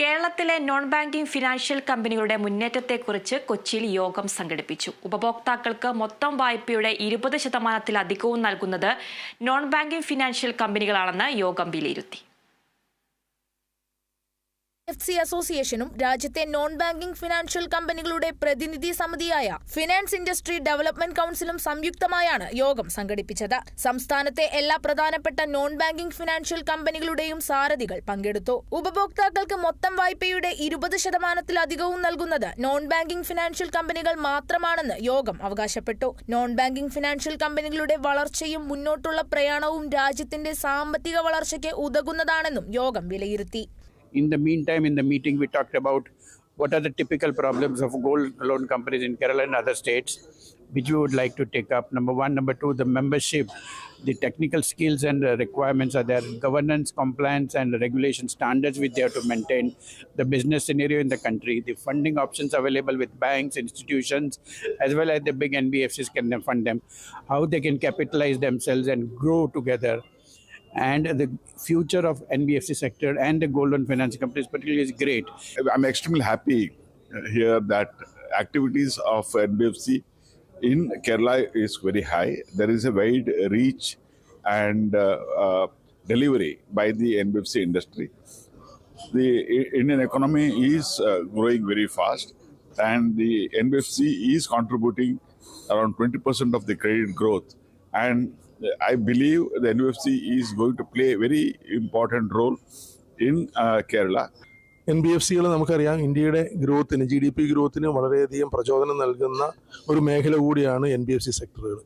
കേരളത്തിലെ non banking financial കമ്പനികളുടെ മുന്നേറ്റത്തെക്കുറിച്ച് കൊച്ചിയിൽ യോഗം സംഘടിപ്പിച്ചു. ഉപഭോക്താക്കൾക്ക് മൊത്തം വായ്പയുടെ ഇരുപത് ശതമാനത്തിലധികവും നൽകുന്നത് നോൺ ബാങ്കിംഗ് ഫിനാൻഷ്യൽ കമ്പനികളാണെന്ന് യോഗം വിലയിരുത്തി. എഫ് സി അസോസിയേഷനും രാജ്യത്തെ നോൺ ബാങ്കിംഗ് ഫിനാൻഷ്യൽ കമ്പനികളുടെ പ്രതിനിധി സമിതിയായ ഫിനാൻസ് ഇൻഡസ്ട്രി ഡെവലപ്മെന്റ് കൌൺസിലും സംയുക്തമായാണ് യോഗം സംഘടിപ്പിച്ചത്. സംസ്ഥാനത്തെ എല്ലാ പ്രധാനപ്പെട്ട നോൺ ബാങ്കിംഗ് ഫിനാൻഷ്യൽ കമ്പനികളുടെയും സാരഥികൾ പങ്കെടുത്തു. ഉപഭോക്താക്കൾക്ക് മൊത്തം വായ്പയുടെ ഇരുപത് ശതമാനത്തിലധികവും നൽകുന്നത് നോൺ ബാങ്കിംഗ് ഫിനാൻഷ്യൽ കമ്പനികൾ മാത്രമാണെന്ന് യോഗം അവകാശപ്പെട്ടു. നോൺ ബാങ്കിംഗ് ഫിനാൻഷ്യൽ കമ്പനികളുടെ വളർച്ചയും മുന്നോട്ടുള്ള പ്രയാണവും രാജ്യത്തിന്റെ സാമ്പത്തിക വളർച്ചയ്ക്ക് ഉതകുന്നതാണെന്നും യോഗം വിലയിരുത്തി. In the meantime, in the meeting, we talked about what are the typical problems of gold loan companies in Kerala and other states, which we would like to take up. Number one. Number two, the membership, the technical skills and requirements are there, governance, compliance, and regulation standards which they have to maintain, the business scenario in the country, the funding options available with banks, institutions, as well as the big NBFCs can fund them, how they can capitalize themselves and grow together and the future of NBFC sector and the gold loan finance companies particularly is great. I'm extremely happy uh, here that activities of NBFC in Kerala is very high. There is a wide reach and uh, uh, delivery by the NBFC industry. The Indian economy is uh, growing very fast, and the NBFC is contributing around 20% of the credit growth. And I believe the NBFC is going to play a very important role in uh, Kerala. N B F സികൾ നമുക്കറിയാം. ഇന്ത്യയുടെ ഗ്രോത്തിന് G D P ഗ്രോത്തിന് വളരെയധികം പ്രചോദനം നൽകുന്ന ഒരു മേഖല കൂടിയാണ് എൻ ബി എഫ് സി സെക്ടറുകൾ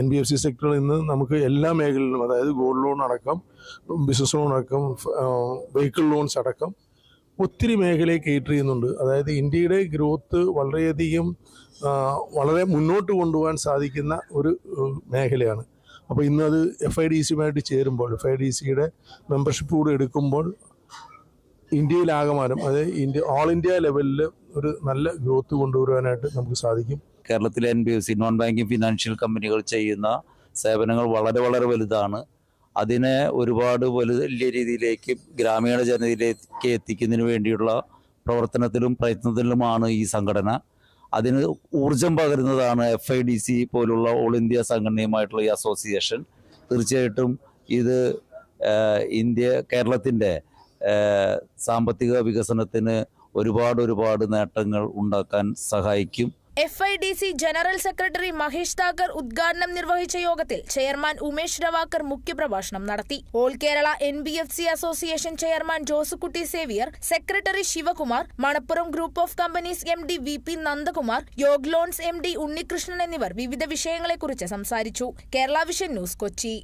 എൻ ബി എഫ് സി സെക്ടറിൽ നിന്ന് നമുക്ക് എല്ലാ മേഖലയിലും അതായത് ഗോൾഡ് ലോൺ അടക്കം ബിസിനസ് ലോൺ അടക്കം വെഹിക്കിൾ ലോൺസ് അടക്കം ഒത്തിരി മേഖലയെ കേറ്റർ ചെയ്യുന്നുണ്ട്. അതായത് ഇന്ത്യയുടെ ഗ്രോത്ത് വളരെയധികം വളരെ മുന്നോട്ട് കൊണ്ടുപോകാൻ സാധിക്കുന്ന ഒരു മേഖലയാണ്. അപ്പോൾ ഇന്നത് എഫ് ഐ ഡി സിയുമായിട്ട് ചേരുമ്പോൾ എഫ് ഐ ഡി സിയുടെ മെമ്പർഷിപ്പ് കൂടെ എടുക്കുമ്പോൾ ഇന്ത്യയിലാകമാനം അതായത് ഇന്ത്യ ഓൾ ഇന്ത്യ ലെവലിൽ ഒരു നല്ല ഗ്രോത്ത് കൊണ്ടുവരുവാനായിട്ട് നമുക്ക് സാധിക്കും. കേരളത്തിലെ N B F C non banking financial കമ്പനികൾ ചെയ്യുന്ന സേവനങ്ങൾ വളരെ വളരെ വലുതാണ്. അതിനെ ഒരുപാട് വലിയ രീതിയിലേക്ക് ഗ്രാമീണ ജനതയിലേക്ക് എത്തിക്കുന്നതിന് വേണ്ടിയുള്ള പ്രവർത്തനത്തിലും പ്രയത്നത്തിലുമാണ് ഈ സംഘടന. അതിന് ഊർജം പകരുന്നതാണ് എഫ് ഐ ഡി സി പോലുള്ള ഓൾ ഇന്ത്യ സംഘടനയുമായിട്ടുള്ള ഈ അസോസിയേഷൻ തീർച്ചയായിട്ടും ഇത് ഇന്ത്യ കേരളത്തിന്റെ സാമ്പത്തിക വികസനത്തിന് ഒരുപാട് ഒരുപാട് നേട്ടങ്ങൾ ഉണ്ടാക്കാൻ സഹായിക്കും. F I D C general secretary Mahesh Thakkar ഉദ്ഘാടനം നിർവഹിച്ച യോഗത്തിൽ ചെയർമാൻ ഉമേഷ് രവാക്കർ മുഖ്യപ്രഭാഷണം നടത്തി. All Kerala N B F C association chairman Josukutty Xavier secretary Sivakumar Manappuram group of companies M D V P Nandakumar Yog loans M D Unnikrishnan എന്നിവർ വിവിധ വിഷയങ്ങളെക്കുറിച്ച് സംസാരിച്ചു. Kerala vision news Kochi.